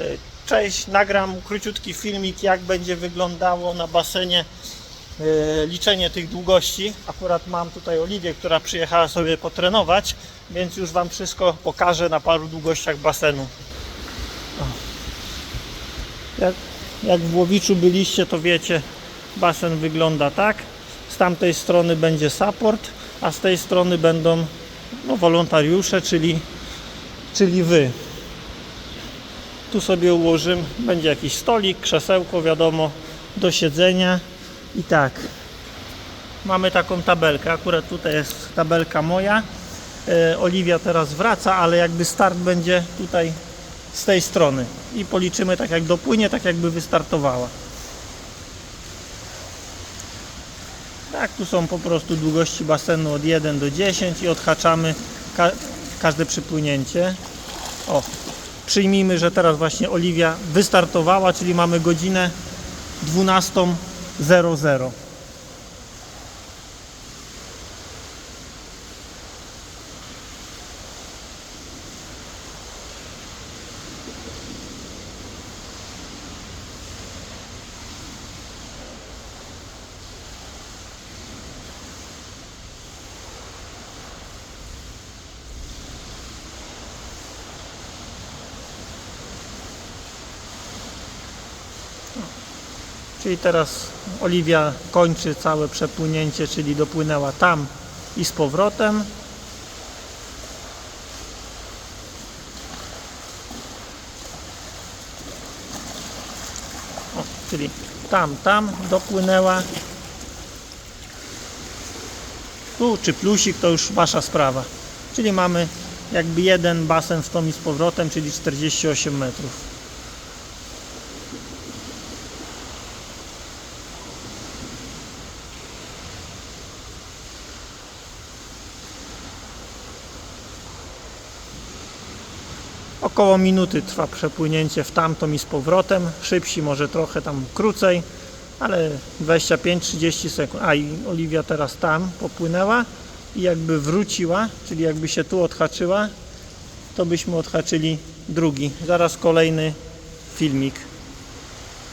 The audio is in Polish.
E, Cześć, nagram króciutki filmik, jak będzie wyglądało na basenie e, liczenie tych długości. Akurat mam tutaj Oliwię, która przyjechała sobie potrenować, więc już Wam wszystko pokażę na paru długościach basenu. Jak, jak w Łowiczu byliście, to wiecie, basen wygląda tak. Z tamtej strony będzie support, a z tej strony będą no, wolontariusze, czyli, czyli Wy. Tu sobie ułożymy, będzie jakiś stolik, krzesełko, wiadomo, do siedzenia i tak. Mamy taką tabelkę, akurat tutaj jest tabelka moja. E, Oliwia teraz wraca, ale jakby start będzie tutaj z tej strony i policzymy tak jak dopłynie, tak jakby wystartowała. Tak, tu są po prostu długości basenu od 1 do 10 i odhaczamy ka każde przypłynięcie. O, przyjmijmy, że teraz właśnie Oliwia wystartowała, czyli mamy godzinę 12.00. Czyli teraz Oliwia kończy całe przepłynięcie, czyli dopłynęła tam i z powrotem. O, czyli tam, tam dopłynęła. Tu czy plusik to już Wasza sprawa. Czyli mamy jakby jeden basen z tą i z powrotem, czyli 48 metrów. Około minuty trwa przepłynięcie w tamtą i z powrotem. Szybsi może trochę tam krócej, ale 25-30 sekund. A i Oliwia teraz tam popłynęła i jakby wróciła, czyli jakby się tu odhaczyła, to byśmy odhaczyli drugi. Zaraz kolejny filmik.